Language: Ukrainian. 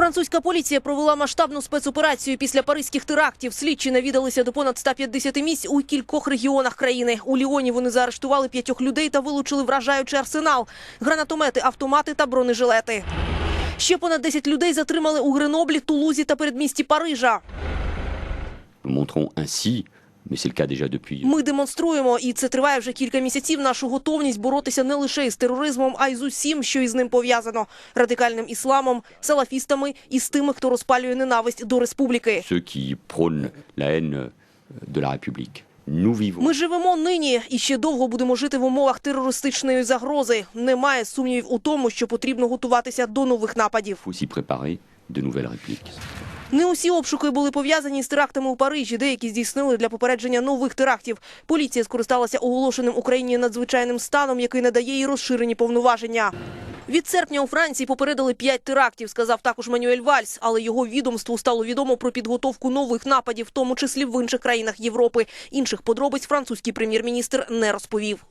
Французька поліція провела масштабну спецоперацію після паризьких терактів. Слідчі навідалися до понад 150 місць у кількох регіонах країни. У Ліоні вони заарештували п'ятьох людей та вилучили вражаючий арсенал: гранатомети, автомати та бронежилети. Ще понад 10 людей затримали у Греноблі, Тулузі та передмісті Парижа. Montrons ainsi, Ми демонструємо, і це триває вже кілька місяців. Нашу готовність боротися не лише із тероризмом, а й з усім, що із ним пов'язано: радикальним ісламом, салафістами і з тими, хто розпалює ненависть до республіки. euh, Ми живемо нині і ще довго будемо жити в умовах терористичної загрози. Немає сумнівів у тому, що потрібно готуватися до нових нападів. Не усі обшуки були пов'язані з терактами у Парижі. Деякі здійснили для попередження нових терактів. Поліція скористалася оголошеним Україні надзвичайним станом, який надає їй розширені повноваження. Від серпня у Франції попередили п'ять терактів, сказав також Манюель Вальс, але його відомству стало відомо про підготовку нових нападів, в тому числі в інших країнах Європи. Інших подробиць французький прем'єр-міністр не розповів.